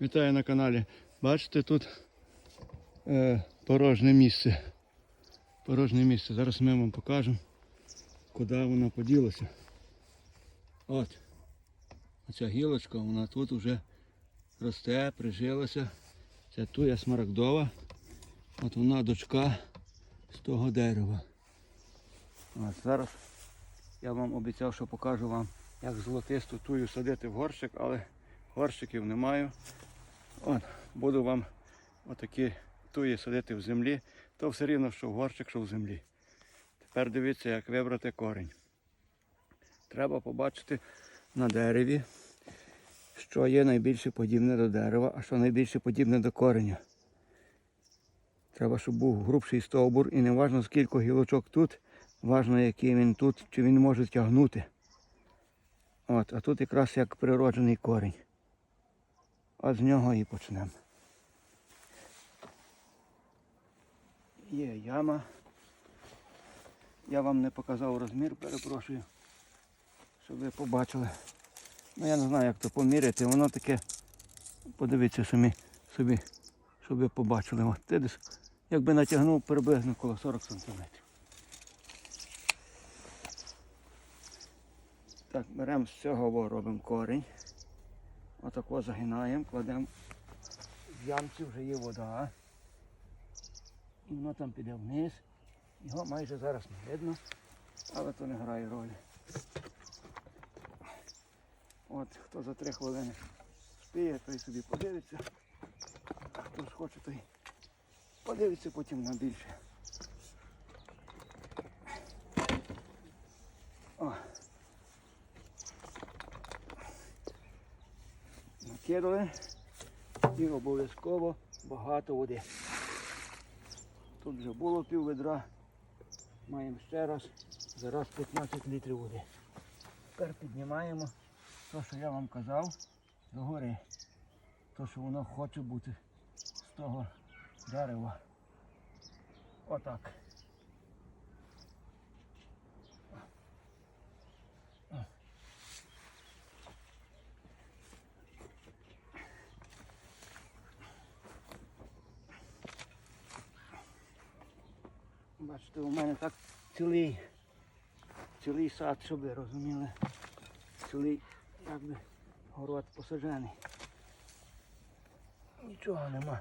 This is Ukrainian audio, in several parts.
Вітаю на каналі. Бачите, тут е, порожнє місце. Порожнє місце. Зараз ми вам покажемо, куди воно поділося. От. Оця гілочка, вона тут вже росте, прижилася. Це туя смарагдова. От вона дочка з того дерева. От зараз я вам обіцяв, що покажу вам, як золотисту тую садити в горщик, але горщиків не маю. Буду вам отакі туї садити в землі, то все рівно, що в горщик, що в землі. Тепер дивіться, як вибрати корінь. Треба побачити на дереві, що є найбільше подібне до дерева, а що найбільше подібне до кореня. Треба, щоб був грубший стовбур і не важно скільки гілочок тут, важно який він тут, чи він може тягнути. От, а тут якраз як природжений корінь. От з нього і почнемо. Є яма. Я вам не показав розмір, перепрошую, щоб ви побачили. Ну я не знаю, як то поміряти. Воно таке, подивіться самі собі, щоб ви побачили. От, ти десь, якби натягнув приблизно коло 40 сантиметрів. Так, беремо з цього робимо корінь. Отако загинаємо, кладемо в ямці вже є вода. І воно там піде вниз. Його майже зараз не видно, але то не грає ролі. От хто за три хвилини спіє, той собі подивиться. Хто ж хоче, той подивиться потім на більше. Накидали і обов'язково багато води. Тут вже було пів ведра. Маємо ще раз. Зараз 15 літрів води. Тепер піднімаємо те, що я вам казав, догори. То, що воно хоче бути з того дерева. Отак. Бачите, у мене так цілий, цілий сад, щоб ви розуміли. Цілий якби город посаджений. Нічого нема.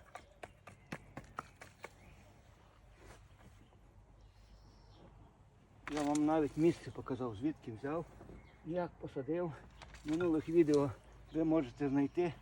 Я вам навіть місце показав, звідки взяв, як посадив. Минулих відео ви можете знайти,